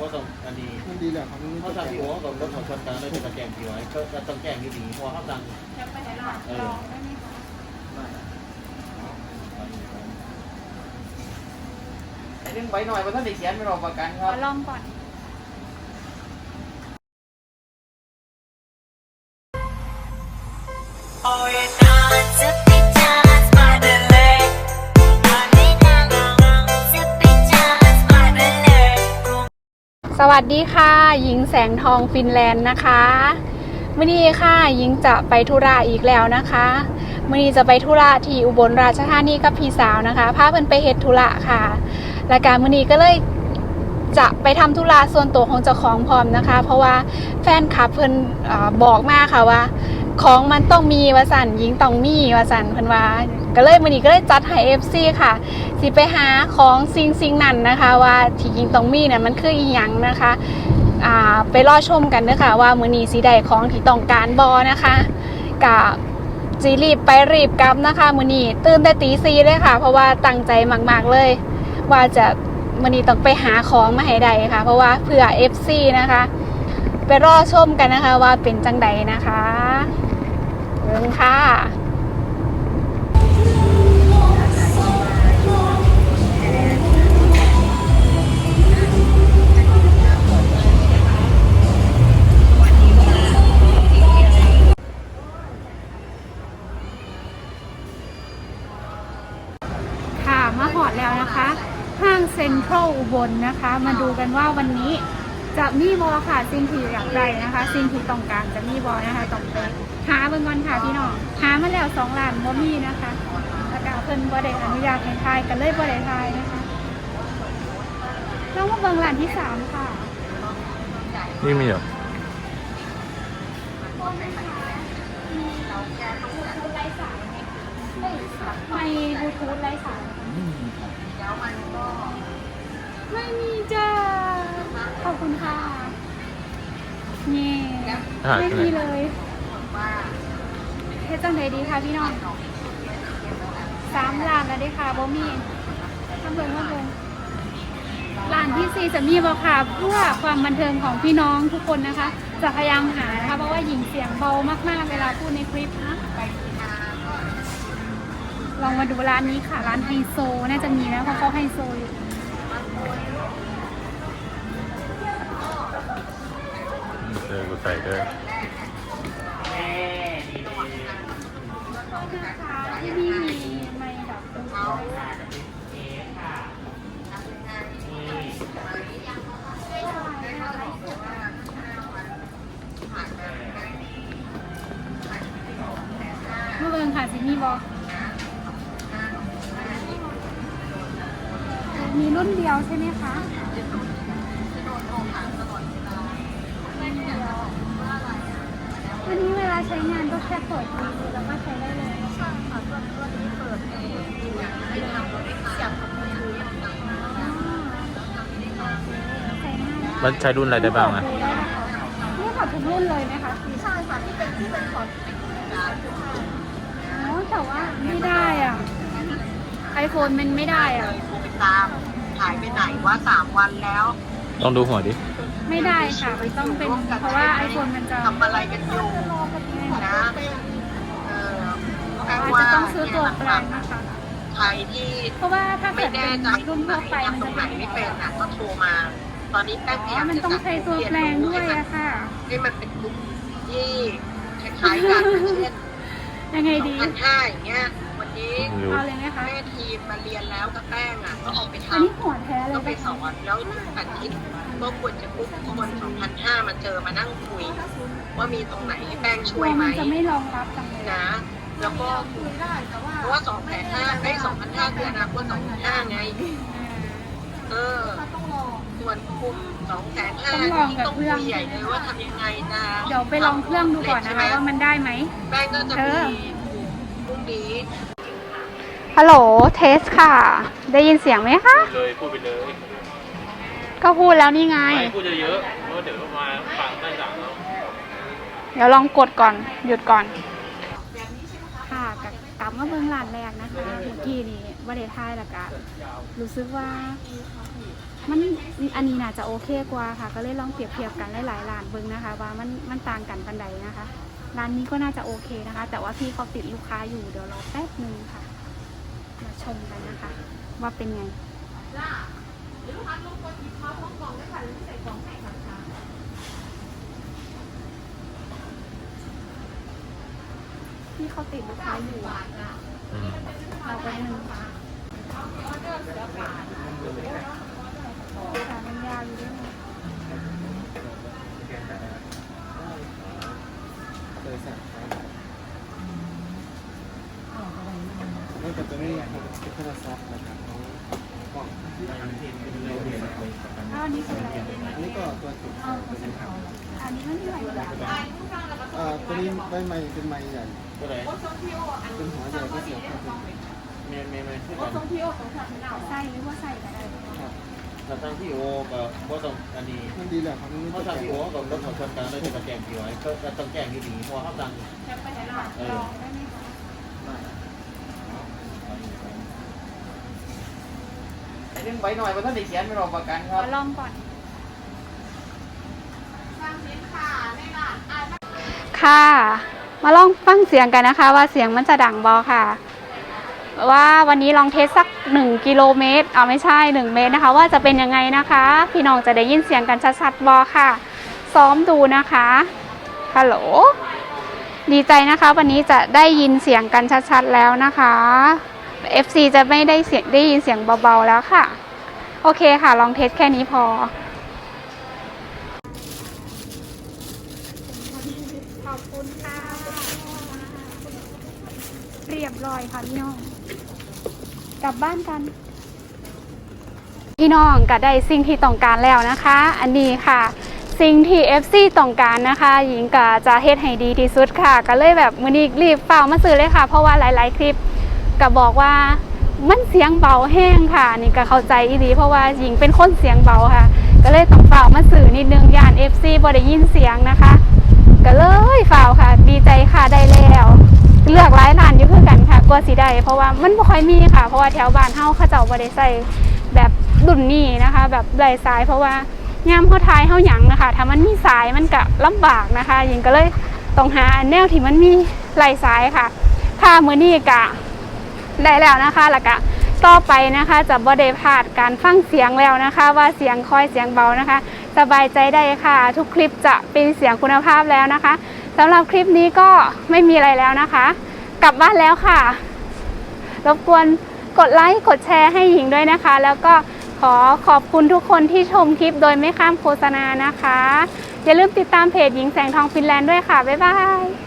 ว่าต้องอันนี้มันดีแหละครับมันเขาทำที่โอ้กับรถของชนกันเลยจะแกงที่ไว้ก็จะต้องแกงดีๆเพราะเขาดังจะไปไหนล่ะลองได้ไหมคะไอ้เรื่องใบหน่อยเพราะท่านเด็กเขียนไม่รอประกันคขรัอบลองก่อน สวัสดีค่ะ หญิงแสงทองฟินแลนด์นะคะมื่อนี้ค่ะหญิงจะไปธุระอีกแล้วนะคะมื่อนี้จะไปธุระที่อุบลราชธานีกับพี่สาวนะคะพาเพิ่นไปเฮ็ดธุระค่ะและการมื่อนี้ก็เลยจะไปทำธุระส่วนตัวของเจ้าของพร้อมนะคะ เพราะว่าแฟนคลับเพิ่นเออบอกมาค่ะว่า ของมันต้องมีวาสันหญิงต้องมีวาสันเพิ่นวาก็เลยมื่อนี้ก็เลยจัดให้ FC ค่ะ สิไปหาของสิ่งสิ่งนั้นนะคะ ว่าที่หญิงต้องมีเนี่ยมันคืออีหยังนะคะอ่าไปรอชมกันเด้อค่ะว่ามือนีสิได้ของที่ต้องการบอนะคะกะจีรีบไปรีบกลับนะคะมือนีตื่นแต่ตีซีเลยค่ะ เพราะว่าตั้งใจมาก ๆเลย ว่าจะมือนีต้องไปหาของมาให้ได้ค่ะ เพราะว่าเผื่อ FC นะคะ ไปรอชมกันนะคะว่าเป็นจังใดนะคะ เริ่มค่ะ ค่ะมาหอดแล้วนะคะ ห้างเซ็นทรัลอุบลนะคะ มาดูกันว่าวันนี้ จะมีบอค่ะ สิ่งที่อยากได้นะคะ สิ่งที่ต้องการจะมีบอนะคะต้องไปหาเบิ่งก่อนค่ะพี่น้องหามาแล้วสองล้านบ่มีนะคะแล้วก็เพิ่นบ่ได้อนุญาตให้ทายกันเลยบ่ได้ทายนะคะเรามาเบิ่งร้านที่สามค่ะนี่มีเหรอไม่บลูทูธไร้สาย ไม่มีจ้าขอบคุณค่ะนี่อาหารไม่อะไรมีเลยเฮ็ดจังไดดีคะพี่น้องสามร้านแล้วเด้อค่ะบ่มีทำเบิ่งว่าเบิ่งร้านที่สี่จะมีบ่ค่ะเพื่อความบันเทิงของพี่น้องทุกคนนะคะ จะพยายามหานะคะเพราะว่าหญิงเสียงเบามากๆเวลาพูดในคลิปนะลองมาดูร้านนี้ค่ะ ร้านไฮโซ น่าจะมีนะเพราะเขาไฮโซอยู่ เออกูใส่ด้วยที่นี่มีไม่แบบเมื่อเบิงค่ะซิมีบอ มีรุ่นเดียวใช่ไหมคะวันนี้เวลาใช้งานก็แค่เปิดดูแล้วก็ใช้ได้เลยใช่ค่ะตัวนี้เปิดไม่ทำเสียบกับมือถือใช้ง่าย มันใช้รุ่นอะไรได้บ้างอะนี่ขอทุกรุ่นเลยไหมคะใช่ค่ะที่เป็นที่เป็นขออ๋อแต่ว่าไม่ได้อะไอโฟนมันไม่ได้อะไปตาม หายไปไหนว่าสามวันแล้วต้องดูหัวดิ ไม่ได้ค่ะ มันต้องเป็นเพราะว่าไอโฟนมันจะทำอะไรกันอยู่นะเออแปลอาจว่าจะต้องซื้อตัวแปลงนะคะใครที่เพราะว่าถ้าไม่เกิดเป็แน่นใจรุ่นทั่วไปมันตรจะงไหนเป็นไม่เป็นอะก็โทรมา ตอนนี้แป้งพยายามมันจะต้องใช้ตัวแปลงด้วยอะค่ะให้มันเป็นกลุ่มที่คล้ายๆกันเช่นยังไงดีพันห้าอย่างเงี้ยวันนี้ไม่ รู้ เอาเลยไหมคะ แม่ทีมมาเรียนแล้วกับแป้งอะก็ออกไปอันนี้ทำหัวแท้เลก็ยไปปะสอนแล้วอาทิตย์ก็ควรจะปุ๊บคน2,500มาเจอมานั่งคุย ว่ามีตรงไหนให้แป้งกช่ลัววยไหมมันจะไม่รองรับจังเลยนะ แล้วก็เพราะว่า2,500ได้2,500คืออนาคต2,500ไง เออ ส่วนคุม2,500ที่ต้องคุยใหญ่เลยว่าทำยังไงจะเดี๋ยวไปลองเครื่องดูก่อนนะคะว่ามันได้ไหม แป้งก็จะมีพรุ่งนี้ ฮัลโหลเทสค่ะ ได้ยินเสียงไหมคะ เลยพูดไปเลยก็พูดแล้วนี่ไง ไม่พูดเยอะๆเพราะเดี๋ยวมาฟังด้านหลังแล้วเดี๋ยวลองกดก่อน หยุดก่อน ค่ะกับกลับมาเบิ่งร้านแรกนะคะ เมื่อกี้นี่ว่าได้ทายแล้วก็รู้สึกว่า มันอันนี้น่าจะโอเคกว่าค่ะ ก็เลยลองเปรียบเทียบกันหลายๆร้านเบิ่งนะคะ ว่ามันมันต่างกันปันใดนะคะ ร้านนี้ก็น่าจะโอเคนะคะ แต่ว่าพี่เขาติดลูกค้าอยู่เดี๋ยวรอแป๊บนึงค่ะมา ชมกันนะคะ ว่าเป็นไงพี่เขาติดลูกค้าอยู่อะอืมเราไปหนึ่งค่ะมันยาวอยู่ด้วยเคยสั่งไม่ แต่ตัวนี้ครับเป็นโทรศัพท์นะครับของกล่องอันนี้คืออะไรอันนี้ก็ตัวจุดตัวนี้ครับอันนี้มันมีอะไรอ่าอ่าตัวนี้ใบไม้เป็นไม้ใหญ่ตัวไหนเป็นหัวใหญ่ก็เสียบเข้าไปเมนเมนเมนที่กันไส้หรือว่าใส่ก็ได้ครับเรางที่โอกับว่าต้องอันนี้มันดีแหละครับมันเขาะทำแกะที่โอกับรถของชนกันได้ที่ตะแกงกี่ไว้ก็ต้องแกงดีๆเพราะเขาตั้งเออ องได้ไหมคะ เรื่องใบหน่อยเพราะท่านได้เขียนไม่รอประกันครับมาลองก่อน ค่ะ มาลองฟังเสียงกันนะคะ ว่าเสียงมันจะดังบอค่ะ ว่าวันนี้ลองเทสสัก 1 กิโลเมตรเอาไม่ใช่ 1 เมตรนะคะ ว่าจะเป็นยังไงนะคะ พี่น้องจะได้ยินเสียงกันชัดๆบอค่ะ ซ้อมดูนะคะฮัลโหลดีใจนะคะ วันนี้จะได้ยินเสียงกันชัดๆแล้วนะคะ FC จะไม่ได้เสียงได้ยินเสียงเบาๆแล้วค่ะ โอเคค่ะ ลองเทสแค่นี้พอ ขอบคุณค่ะ เรียบร้อยค่ะพี่น้อง กลับบ้านกัน พี่น้องก็ได้สิ่งที่ต้องการแล้วนะคะ อันนี้ค่ะสิ่งที่ FC ต้องการนะคะ หญิงก็จะเฮ็ดให้ดีที่สุดค่ะ ก็เลยแบบมือนี้รีบเฝ้ามาซื้อเลยค่ะ เพราะว่าหลาย ๆ คลิป ก็บอกว่ามันเสียงเบาแห้งค่ะนี่ก็เข้าใจอีดีเพราะว่าหญิงเป็นคนเสียงเบาค่ะ ก็เลยต้องเฝ้ามาซื้อนิดนึงย่าน FC บ่ได้ยินเสียงนะคะ ก็เลยฝ่าค่ะ ดีใจค่ะได้แล้วเลือกร้ายร้านอยู่คือกันค่ะกลัวสิได้เพราะว่ามันบ่ค่อยมีค่ะ เพราะว่าแถวบ้านเฮาเขาเจ้าบ่ได้ใส่แบบรุ่นนี้นะคะ แบบไหลสายเพราะว่ายามเฮาทายเฮาหยังนะคะถ้ามันมีสายมันก็ลำบากนะคะหญิงก็เลยต้องหาแนวที่มันมีไหลสายค่ะ ค่ะมื้อนี้ก็ ได้แล้วนะคะแล้วก็ต่อไปนะคะจะบ่ได้พลาดการฟังเสียงแล้วนะคะ ว่าเสียงค่อยเสียงเบานะคะ สบายใจได้ค่ะ ทุกคลิปจะเป็นเสียงคุณภาพแล้วนะคะสำหรับคลิปนี้ก็ไม่มีอะไรแล้วนะคะ กลับบ้านแล้วค่ะ รบกวนกดไลค์กดแชร์ให้หญิงด้วยนะคะ แล้วก็ขอขอบคุณทุกคนที่ชมคลิปโดยไม่ข้ามโฆษณานะคะ อย่าลืมติดตามเพจหญิงแสงทองฟินแลนด์ด้วยค่ะ บ๊ายบาย